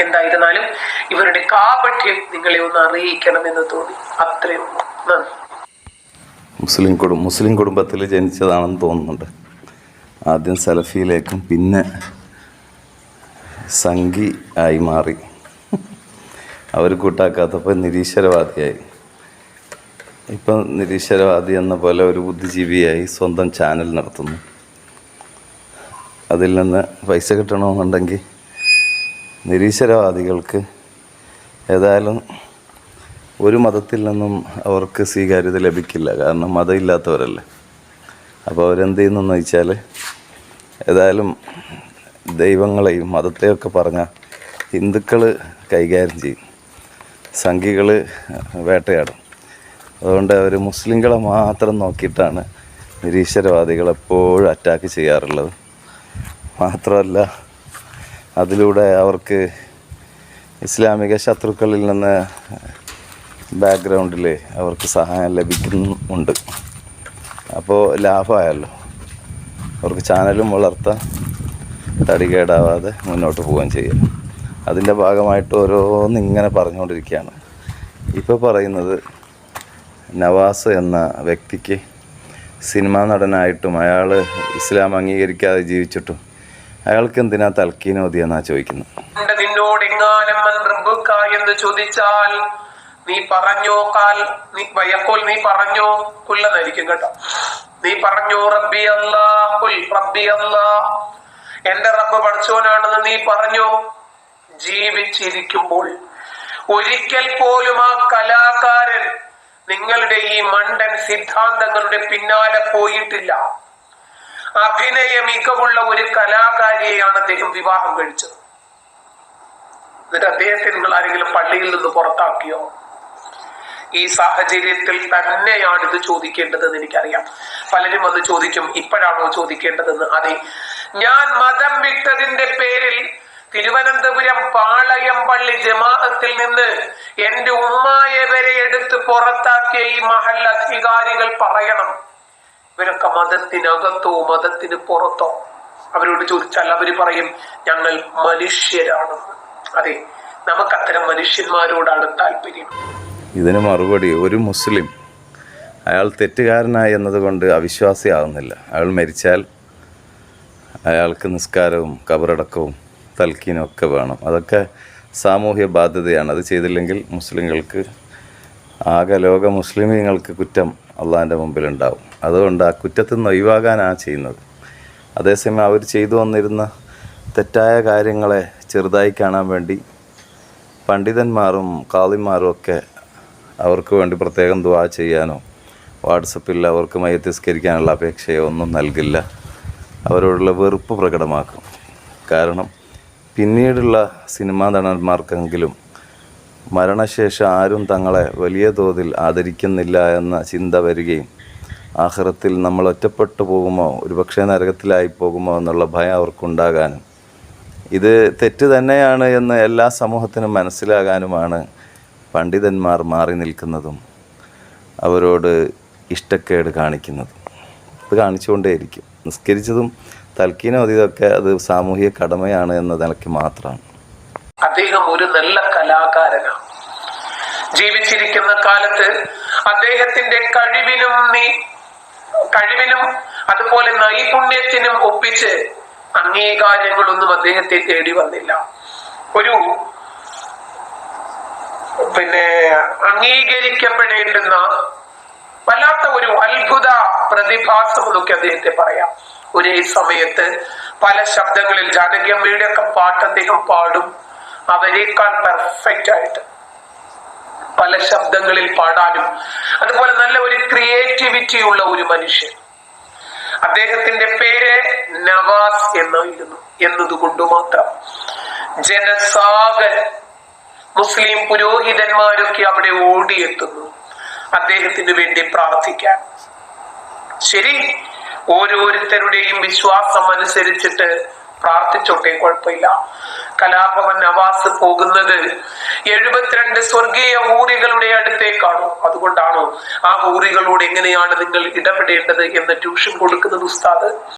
എന്തായിരുന്നാലും ഇവരുടെ കാപഠ്യം നിങ്ങളെ ഒന്ന് അറിയിക്കണമെന്ന് തോന്നി. അത്രയേ ഉള്ളൂ. നന്ദി. മുസ്ലിം കുടും മുസ്ലിം കുടുംബത്തിൽ ജനിച്ചതാണെന്ന് തോന്നുന്നുണ്ട്. ആദ്യം സലഫിയിലേക്കും പിന്നെ സംഘി ആയി മാറി. അവർ കൂട്ടാക്കാത്തപ്പോൾ നിരീശ്വരവാദിയായി. ഇപ്പം നിരീശ്വരവാദി എന്ന പോലെ ഒരു ബുദ്ധിജീവിയായി സ്വന്തം ചാനൽ നടത്തുന്നു. അതിൽ നിന്ന് പൈസ കിട്ടണമെന്നുണ്ടെങ്കിൽ നിരീശ്വരവാദികൾക്ക് ഏതായാലും ഒരു മതത്തിൽ നിന്നും അവർക്ക് സ്വീകാര്യത ലഭിക്കില്ല. കാരണം മതമില്ലാത്തവരല്ലേ. അപ്പോൾ അവരെന്ത് ചെയ്യുന്നെന്ന് വെച്ചാൽ ഏതായാലും ദൈവങ്ങളെയും മതത്തെയൊക്കെ പറഞ്ഞ ഹിന്ദുക്കൾ കൈകാര്യം ചെയ്യും. സംഘികൾ വേട്ടയാടും. അതുകൊണ്ട് അവർ മുസ്ലിങ്ങളെ മാത്രം നോക്കിയിട്ടാണ് നിരീശ്വരവാദികൾ എപ്പോഴും അറ്റാക്ക് ചെയ്യാറുള്ളത്. മാത്രമല്ല അതിലൂടെ അവർക്ക് ഇസ്ലാമിക ശത്രുക്കളിൽ നിന്ന് ബാക്ക്ഗ്രൗണ്ടിൽ അവർക്ക് സഹായം ലഭിക്കുന്നുണ്ട്. അപ്പോൾ ലാഭമായല്ലോ. അവർക്ക് ചാനലും വളർത്താം തടികേടാവാതെ മുന്നോട്ട് പോവുകയും ചെയ്യാം. അതിന്റെ ഭാഗമായിട്ട് ഓരോന്ന് ഇങ്ങനെ പറഞ്ഞുകൊണ്ടിരിക്കുകയാണ്. ഇപ്പോൾ പറയുന്നത് നവാസ് എന്ന വ്യക്തിക്ക് സിനിമാ നടനായിട്ടും അയാൾ ഇസ്ലാം അംഗീകരിക്കാതെ ജീവിച്ചിട്ടും അയാൾക്ക് എന്തിനാ തൽക്കീനോദി എന്നാ മൻ എന്ന് ചോദിച്ചാൽ നീ പറഞ്ഞോ കാൽ നീ വയക്കോൽ നീ പറഞ്ഞോ കുല്ലെന്നായിരിക്കും കേട്ടോ. നീ പറഞ്ഞോ റബ്ബി അല്ലാ കുൽ റബ്ബി അല്ലാ. എന്റെ റബ്ബ് പഠിച്ചോനാണെന്ന് നീ പറഞ്ഞോ? ജീവിച്ചിരിക്കുമ്പോൾ ഒരിക്കൽ പോലും ആ കലാകാരൻ നിങ്ങളുടെ ഈ മണ്ടൻ സിദ്ധാന്തങ്ങളുടെ പിന്നാലെ പോയിട്ടില്ല. അഭിനയ മികവുള്ള ഒരു കലാകാരിയെയാണ് അദ്ദേഹം വിവാഹം കഴിച്ചത്. എന്നിട്ട് അദ്ദേഹത്തെ നിങ്ങൾ ആരെങ്കിലും പള്ളിയിൽ നിന്ന് പുറത്താക്കിയോ? ഈ സാഹചര്യത്തിൽ തന്നെയാണ് ഇത് ചോദിക്കേണ്ടതെന്ന് എനിക്കറിയാം. പലരും വന്ന് ചോദിക്കും ഇപ്പോഴാണോ ചോദിക്കേണ്ടതെന്ന്. അതെ ഞാൻ മതം വിട്ടതിന്റെ പേരിൽ തിരുവനന്തപുരം പാളയം പള്ളി ജമാഅത്തിൽ നിന്ന് എന്റെ ഉമ്മായെ വരെ എടുത്ത് പുറത്താക്കിയ ഈ മഹൽ അധികാരികൾ പറയണം. ഇവരൊക്കെ മതത്തിനകത്തോ മതത്തിന് പുറത്തോ അവരോട് ചോദിച്ചാൽ അവർ പറയും ഞങ്ങൾ മനുഷ്യരാണെന്ന് അതെ നമുക്ക് അത്തരം മനുഷ്യന്മാരോടാണ് താല്പര്യം. ഇതിന് മറുപടി ഒരു മുസ്ലിം അയാൾ തെറ്റുകാരനായി എന്നതുകൊണ്ട് അവിശ്വാസിയാകുന്നില്ല അയാൾ മരിച്ചാൽ അയാൾക്ക് നിസ്കാരവും കബറടക്കവും തൽക്കീനും ഒക്കെ വേണം. അതൊക്കെ സാമൂഹ്യ ബാധ്യതയാണ് അത് ചെയ്തില്ലെങ്കിൽ മുസ്ലിങ്ങൾക്ക് ആകെ ലോക മുസ്ലിമീങ്ങൾക്ക് കുറ്റം അള്ളാഹിന്റെ മുമ്പിലുണ്ടാവും. അതുകൊണ്ട് ആ കുറ്റത്തിൽ നിന്ന് ഒഴിവാകാനാണ് ചെയ്യുന്നത്. അതേസമയം അവർ ചെയ്തു വന്നിരുന്ന തെറ്റായ കാര്യങ്ങളെ ചെറുതായി കാണാൻ വേണ്ടി പണ്ഡിതന്മാരും കാളിമാരും ഒക്കെ അവർക്ക് വേണ്ടി പ്രത്യേകം ദുവാ ചെയ്യാനോ വാട്സപ്പിൽ അവർക്ക് മയത്തിസ്കരിക്കാനുള്ള അപേക്ഷയോ ഒന്നും നൽകില്ല. അവരോടുള്ള വെറുപ്പ് പ്രകടമാക്കും. കാരണം പിന്നീടുള്ള സിനിമാ നടന്മാർക്കെങ്കിലും മരണശേഷം ആരും തങ്ങളെ വലിയ തോതിൽ ആദരിക്കുന്നില്ല എന്ന ചിന്ത വരികയും ആഹ്റത്തിൽ നമ്മൾ ഒറ്റപ്പെട്ടു പോകുമോ ഒരുപക്ഷെ നരകത്തിലായി പോകുമോ എന്നുള്ള ഭയം അവർക്കുണ്ടാകാനും ഇത് തെറ്റ് തന്നെയാണ് എന്ന് എല്ലാ സമൂഹത്തിനും മനസ്സിലാകാനുമാണ് പണ്ഡിതന്മാർ മാറി നിൽക്കുന്നതും അവരോട് ഇഷ്ടക്കേട് കാണിക്കുന്നതും. ഇത് കാണിച്ചുകൊണ്ടേയിരിക്കും. നിസ്കരിച്ചതും തൽക്കീനും അതിതൊക്കെ അത് സാമൂഹിക കടമയാണ് എന്ന നിലയ്ക്ക് മാത്രമാണ്. ഒരു നല്ല കലാകാരനാണ്. ജീവിച്ചിരിക്കുന്ന കാലത്ത് അദ്ദേഹത്തിന്റെ കഴിവിനും നീ കഴിവിനും അതുപോലെ നൈപുണ്യത്തിനും ഒപ്പിച്ച് അംഗീകാരങ്ങളൊന്നും അദ്ദേഹത്തെ തേടി വന്നില്ല. ഒരു പിന്നെ അംഗീകരിക്കപ്പെടേണ്ടുന്ന വല്ലാത്ത ഒരു അത്ഭുത പ്രതിഭാസം എന്നൊക്കെ അദ്ദേഹത്തെ പറയാം. ഒരേ സമയത്ത് പല ശബ്ദങ്ങളിൽ ജാനകിയമ്മയുടെ ഒക്കെ പാട്ട് അദ്ദേഹം പാടും. അവരെക്കാൾ പെർഫെക്റ്റ് ആയിട്ട് പല ശബ്ദങ്ങളിൽ പാടാനും അതുപോലെ നല്ല ഒരു ക്രിയേറ്റിവിറ്റി ഉള്ള ഒരു മനുഷ്യൻ. അദ്ദേഹത്തിന്റെ പേര് നവാസ് എന്നായിരുന്നു. എന്നതുകൊണ്ട് മാത്രം ജനസാഗൻ മുസ്ലിം പുരോഹിതന്മാരൊക്കെ അവിടെ ഓടിയെത്തുന്നു. അദ്ദേഹത്തിന് വേണ്ടി പ്രാർത്ഥിക്കാൻ. ശരി ഓരോരുത്തരുടെയും വിശ്വാസം അനുസരിച്ചിട്ട് പ്രാർത്ഥിച്ചോട്ടെ കുഴപ്പമില്ല. കലാഭവൻ നവാസ് പോകുന്നത് എഴുപത്തിരണ്ട് സ്വർഗീയ ഊറികളുടെ അടുത്തേക്കാണോ. അതുകൊണ്ടാണോ ആ ഊറികളോട് എങ്ങനെയാണ് നിങ്ങൾ ഇടപെടേണ്ടത് എന്ന് ട്യൂഷൻ കൊടുക്കുന്നത് ഉസ്താദ്.